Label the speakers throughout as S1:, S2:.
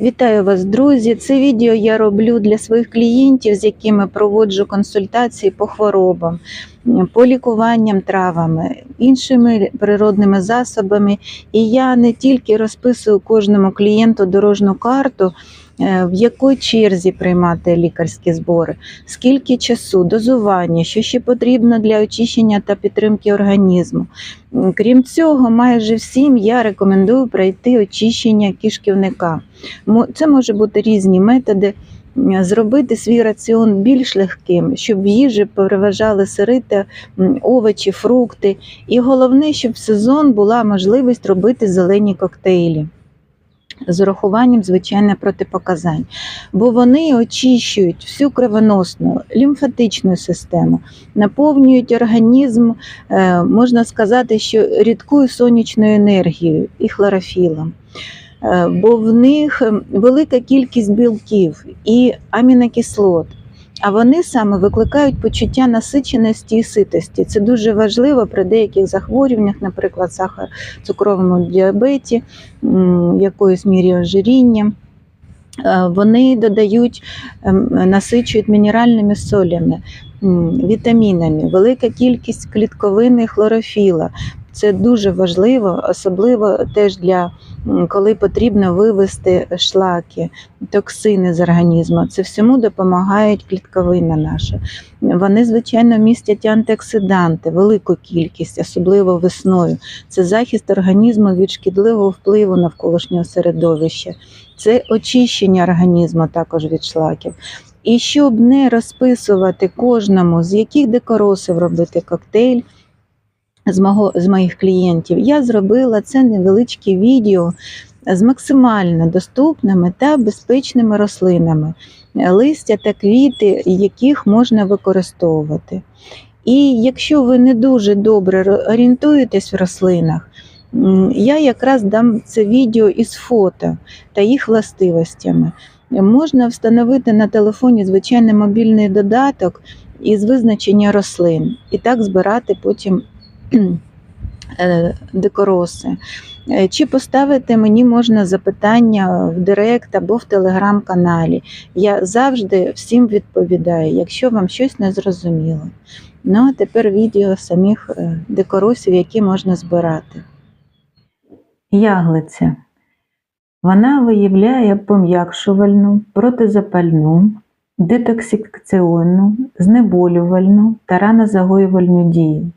S1: Вітаю вас, друзі! Це відео я роблю для своїх клієнтів, з якими проводжу консультації по хворобам, по лікуванням травами, іншими природними засобами. І я не тільки розписую кожному клієнту дорожну карту, е, в якій черзі приймати лікарські збори, скільки часу, дозування, що ще потрібно для очищення та підтримки організму. Крім цього, майже всім я рекомендую пройти очищення кишківника. Це може бути різні методи. Зробити свій раціон більш легким, щоб в їжі переважали сири та овочі, фрукти. І головне, щоб в сезон була можливість робити зелені коктейлі з урахуванням звичайно протипоказань, бо вони очищують всю кровоносну лімфатичну систему, наповнюють організм, е, можна сказати, що рідкою сонячною енергією і хлорофілом. Е, Бо в них ем, велика кількість білків і амінокислот, а вони саме викликають почуття насиченості і ситості. Це дуже важливо при деяких захворюваннях, наприклад, сахар, цукровому діабеті, м, якоюсь мірі ожиріння. Е, Вони додають, ем, насичують мінеральними солями, вітамінами, велика кількість клітковини хлорофіла. Це дуже важливо, особливо теж для коли потрібно вивести шлаки, токсини з організму. Це всьому допомагають клітковина наша. Вони, звичайно, містять антиоксиданти, велику кількість, особливо весною. Це захист організму від шкідливого впливу навколишнього середовища, це очищення організму також від шлаків. І щоб не розписувати кожному, з яких декоросів робити коктейль з, мого, з моїх клієнтів, я зробила це невеличке відео з максимально доступними та безпечними рослинами, листя та квіти, яких можна використовувати. І якщо ви не дуже добре орієнтуєтесь в рослинах, я якраз дам це відео із фото та їх властивостями. Можна встановити на телефоні звичайний мобільний додаток із визначення рослин, і так збирати потім декороси. Е, Чи поставити мені можна запитання в Директ або в телеграм-каналі. Я завжди всім відповідаю, якщо вам щось не зрозуміло. Ну а тепер відео самих е, декоросів, які можна збирати. Яглиця. Вона виявляє пом'якшувальну, протизапальну, детоксикаційну, знеболювальну та ранозагоювальну дію.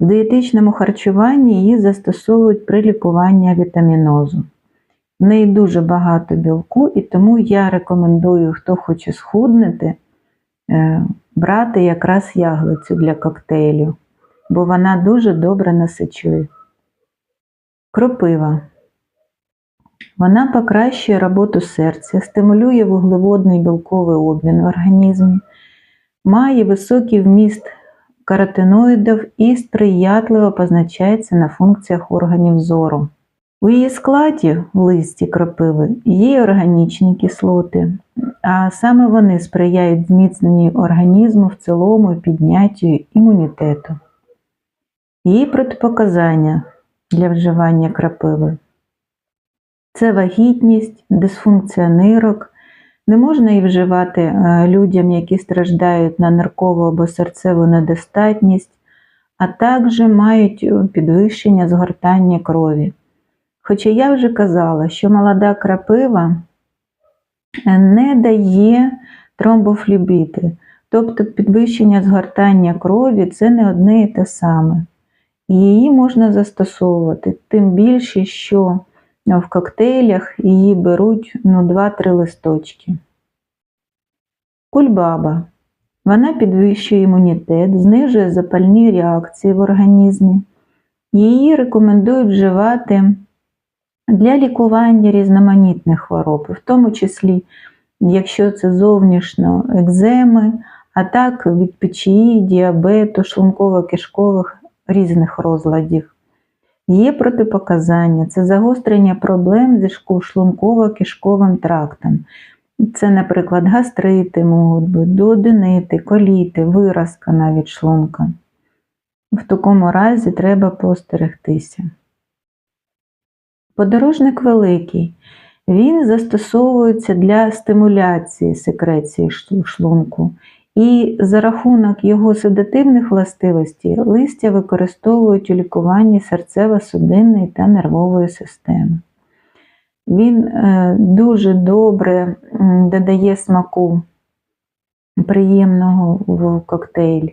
S1: В дієтичному харчуванні її застосовують при лікуванні вітамінозу. В неї дуже багато білку, і тому я рекомендую, хто хоче схуднути, е, брати якраз яглицю для коктейлю, бо вона дуже добре насичує. Кропива. Вона покращує роботу серця, стимулює вуглеводний білковий обмін в організмі, має високий вміст каротиноїдів і сприятливо позначається на функціях органів зору. У її складі в листі кропиви є органічні кислоти, а саме вони сприяють зміцненню організму в цілому і підняттю імунітету. Її протипоказання для вживання крапиви це вагітність, дисфункція нирок. Не можна її вживати е, людям, які страждають на ниркову або серцеву недостатність, а також мають е, підвищення згортання крові. Хоча я вже казала, що молода крапива е, не дає тромбофлібіти, тобто підвищення згортання крові це не одне і те саме. Її можна застосовувати, тим більше, що в коктейлях її беруть ну, 2-3 листочки. Кульбаба. Вона підвищує імунітет, знижує запальні реакції в організмі. Її рекомендують вживати для лікування різноманітних хвороб, в тому числі, якщо це зовнішньо екземи, а так від печії, діабету, шлунково-кишкових різних розладів. Є протипоказання, це загострення проблем зі шлунково-кишковим трактом. Це, наприклад, гастрити можуть бути, дуоденити, коліти, виразка навіть шлунка. В такому разі треба постерегтися. Подорожник великий. Він застосовується для стимуляції секреції шлунку. І за рахунок його седативних властивостей листя використовують у лікуванні серцево-судинної та нервової системи. Він е, дуже добре додає смаку приємного в коктейль,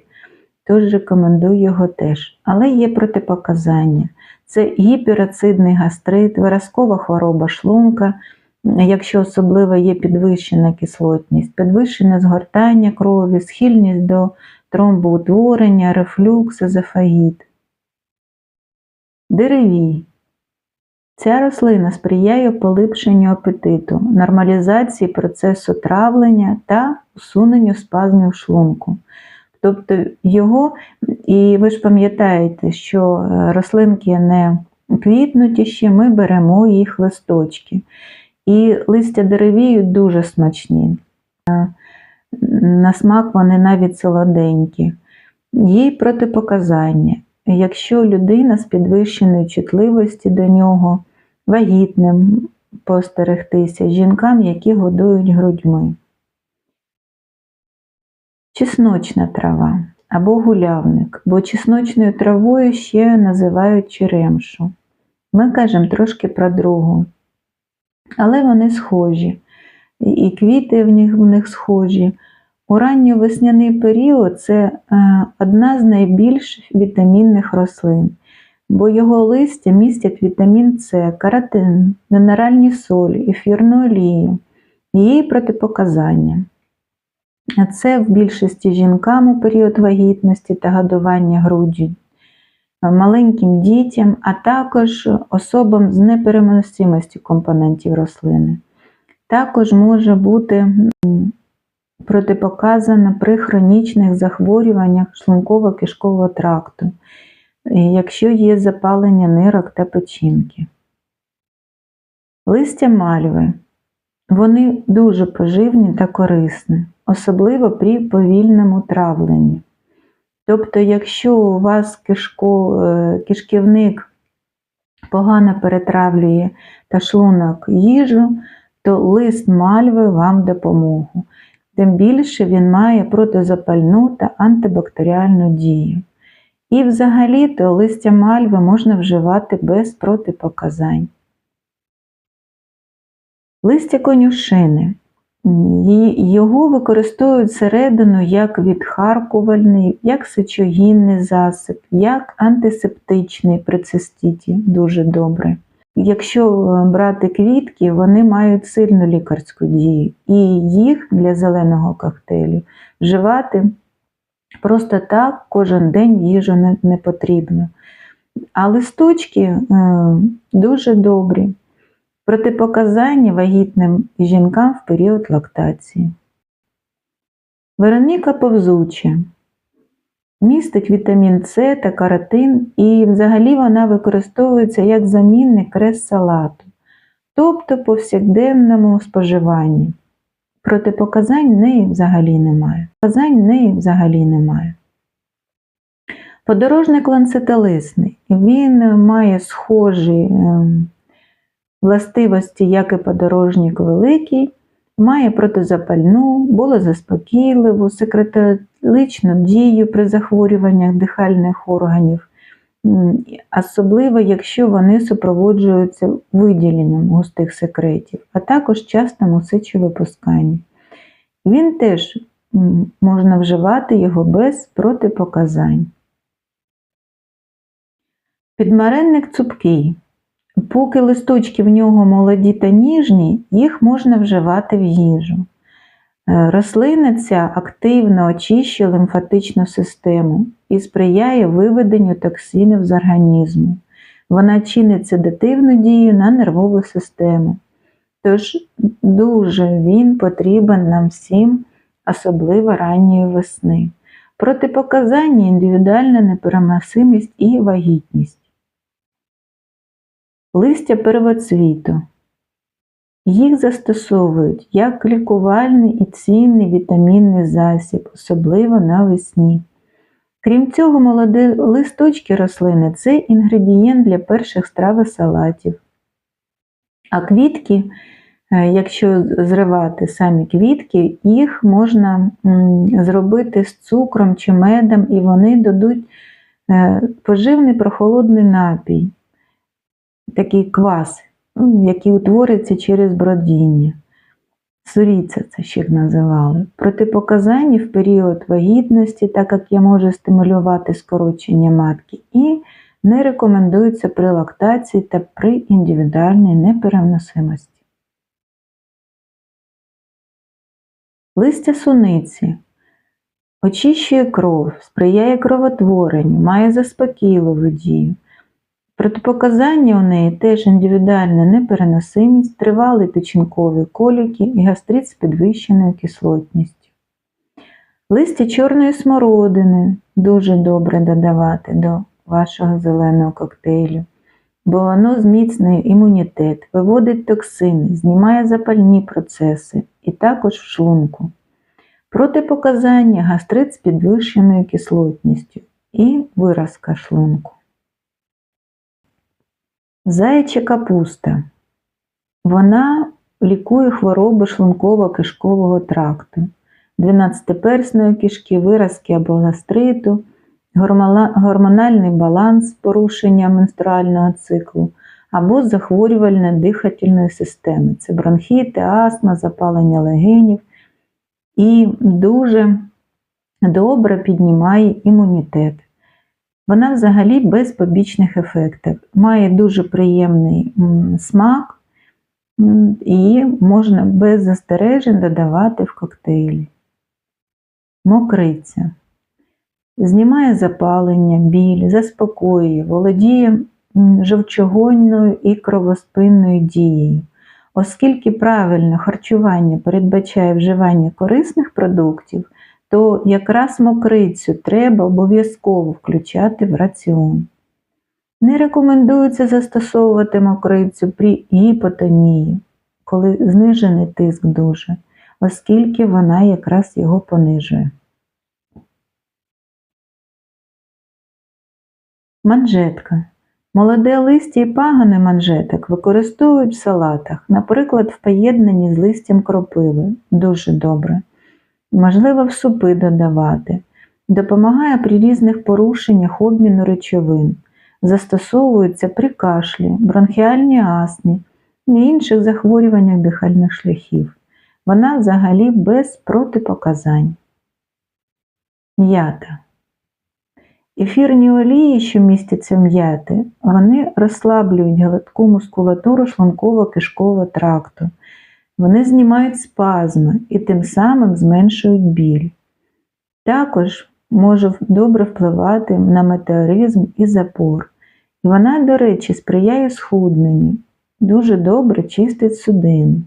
S1: тож рекомендую його теж. Але є протипоказання. Це гіперацидний гастрит, виразкова хвороба шлунка, якщо особливо є підвищена кислотність, підвищене згортання крові, схильність до тромбоутворення, рефлюкс, езофагіт. Деревій. Ця рослина сприяє поліпшенню апетиту, нормалізації процесу травлення та усуненню спазмів шлунку. Тобто його, і ви ж пам'ятаєте, що е, рослинки не квітнуть ще, ми беремо їх листочки. І листя деревію дуже смачні. Е, На смак вони навіть солоденькі. Є протипоказання. Якщо людина з підвищеною чутливості до нього, вагітним постерегтися, жінкам, які годують грудьми. Чесночна трава або гулявник, бо чесночною травою ще називають черемшу. Ми кажемо трошки про другу, але вони схожі, і- квіти в них, в них схожі. У ранньовесняний період це е, одна з найбільш вітамінних рослин, бо його листя містять вітамін С, каротин, мінеральні солі, ефірну олію, її протипоказання. Це в більшості жінкам у період вагітності та годування груддю, маленьким дітям, а також особам з непереносимістю компонентів рослини. Також може бути м, протипоказано при хронічних захворюваннях шлунково-кишкового тракту, якщо є запалення нирок та печінки. Листя мальви. Вони дуже поживні та корисні, особливо при повільному травленні. Тобто, якщо у вас кишко, е, кишківник погано перетравлює та шлунок їжу, то лист мальви вам допомогу. Тим більше він має протизапальну та антибактеріальну дію. І взагалі то листя мальви можна вживати без протипоказань. Листя конюшини. Його використовують всередину як відхаркувальний, як сечогінний засіб, як антисептичний при циститі. Дуже добре. Якщо е, брати квітки, вони мають сильну лікарську дію, і їх для зеленого коктейлю вживати просто так кожен день їжу не, не потрібно. А листочки е, дуже добрі. Протипоказання вагітним жінкам в період лактації. Вероніка повзуча. Містить вітамін С та каротин, і взагалі вона використовується як замінник крес салату, тобто повсякденному споживанні. Протипоказань неї взагалі немає. Показань неї взагалі немає. Подорожник ланцетолисний. Він має схожі ем, властивості, як і подорожник великий, має протизапальну, болезаспокійливу, секретаричну дію при захворюваннях дихальних органів, особливо якщо вони супроводжуються виділенням густих секретів, а також частим у сечовипусканні. Він теж можна вживати його без протипоказань. Підмаренник цупкий. Поки листочки в нього молоді та ніжні, їх можна вживати в їжу. Е, Рослина ця активно очищує лімфатичну систему і сприяє виведенню токсинів з організму. Вона чинить седативну дію на нервову систему. Тож дуже він потрібен нам всім, особливо ранньої весни. Протипоказання індивідуальна непереносимість і вагітність. Листя первоцвіту. Їх застосовують як лікувальний і цінний вітамінний засіб, особливо навесні. Крім цього, молоді листочки рослини це інгредієнт для перших страв і салатів. А квітки Е, Якщо зривати самі квітки, їх можна зробити з цукром чи медом, і вони дадуть е, поживний прохолодний напій, такий квас, ну, який утворюється через бродіння. Суріця це ще називали. Протипоказання в період вагітності, так як я можу стимулювати скорочення матки, і не рекомендується при лактації та при індивідуальній непереносимості. Листя суниці очищує кров, сприяє кровотворенню, має заспокійливу дію. Протипоказання у неї теж індивідуальна непереносимість, тривалі печінкові коліки і гастрит з підвищеною кислотністю. Листя чорної смородини дуже добре додавати до вашого зеленого коктейлю, бо воно зміцнює імунітет, виводить токсини, знімає запальні процеси і також в шлунку. Протипоказання гастрит з підвищеною кислотністю і виразка шлунку. Заяча капуста. Вона лікує хвороби шлунково-кишкового тракту, 12-персної кишки, виразки або гастриту, гормональний баланс, порушення менструального циклу або захворювальне дихательної системи. Це бронхіти, астма, запалення легенів і дуже добре піднімає імунітет. Вона взагалі без побічних ефектів. Має дуже приємний смак і можна без застережень додавати в коктейлі. Мокриця. Знімає запалення, біль, заспокоює, володіє жовчогонною і кровоспинною дією. Оскільки правильне харчування передбачає вживання корисних продуктів, то якраз мокрицю треба обов'язково включати в раціон. Не рекомендується застосовувати мокрицю при гіпотонії, коли знижений тиск дуже, оскільки вона якраз його понижує. Манжетка. Молоде листя і пагани манжеток використовують в салатах, наприклад, в поєднанні з листям кропиви. Дуже добре. Можливо, в супи додавати. Допомагає при різних порушеннях обміну речовин. Застосовується при кашлі, бронхіальній астмі і інших захворюваннях дихальних шляхів. Вона взагалі без протипоказань. М'ята. Ефірні олії, що містяться в м'яти, вони розслаблюють гладку мускулатуру шлунково-кишкового тракту. Вони знімають спазми і тим самим зменшують біль. Також може добре впливати на метеоризм і запор. І вона, до речі, сприяє схудненню, дуже добре чистить судини.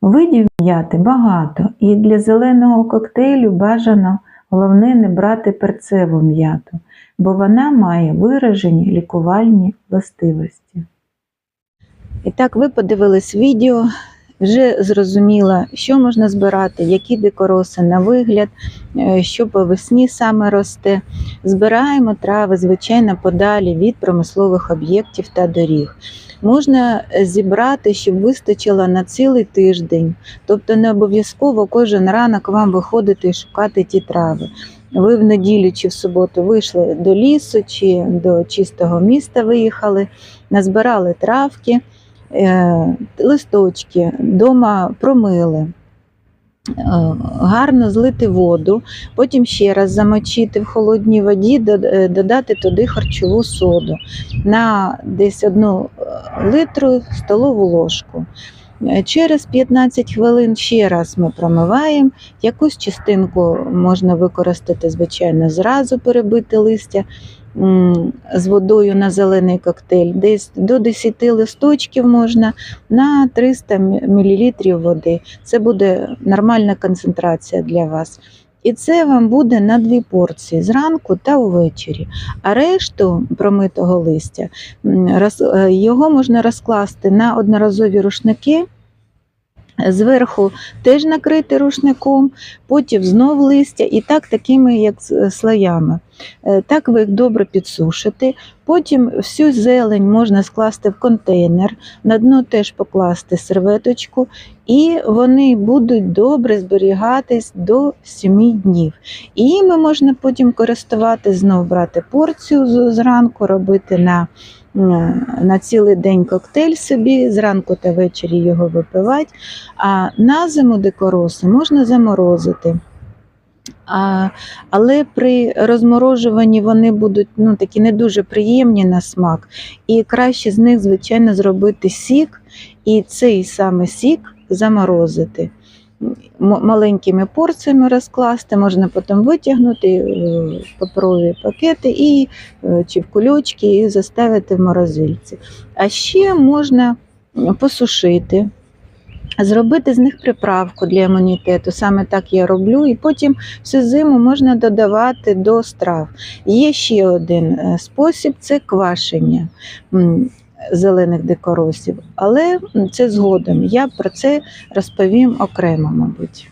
S1: Видів м'яти багато, і для зеленого коктейлю бажано головне не брати перцеву м'яту, бо вона має виражені лікувальні властивості. І так, ви подивились відео, вже зрозуміло, що можна збирати, які дикороси на вигляд, е, що по весні саме росте. Збираємо трави, звичайно, подалі від промислових об'єктів та доріг. Можна зібрати, щоб вистачило на цілий тиждень, тобто не обов'язково кожен ранок вам виходити і шукати ті трави. Ви в неділю чи в суботу вийшли до лісу чи до чистого міста виїхали, назбирали травки, листочки, дома промили. е, Гарно злити воду, потім ще раз замочити в холодній воді, е, додати туди харчову соду на десь одну е, литру столову ложку. Е, Через 15 хвилин ще раз ми промиваємо. Якусь частинку можна використати, звичайно, зразу перебити листя з водою на зелений коктейль. Десь до 10 листочків можна на 300 мл води. Це буде нормальна концентрація для вас. І це вам буде на дві порції зранку та увечері. А решту промитого листя е, його можна розкласти на одноразові рушники Зверху теж накрити рушником, потім знов листя, і так такими як слоями. Е, Так ви їх добре підсушите. Потім всю зелень можна скласти в контейнер, на дно теж покласти серветочку, і вони будуть добре зберігатись до 7 днів. І їми можна потім користувати, знов брати порцію зранку, робити на, на цілий день коктейль собі, зранку та ввечері його випивати. А на зиму дикороси можна заморозити. А, але при розморожуванні вони будуть ну, такі не дуже приємні на смак. І краще з них, звичайно, зробити сік, і цей саме сік заморозити. Маленькими порціями розкласти, можна потім витягнути е, паперові пакети і, е, чи в кульочки і заставити в морозильці. А ще можна посушити, зробити з них приправку для імунітету. Саме так я роблю. І потім всю зиму можна додавати до страв. Є ще один е, спосіб це квашення зелених дикоросів, але це згодом. Я про це розповім окремо, мабуть.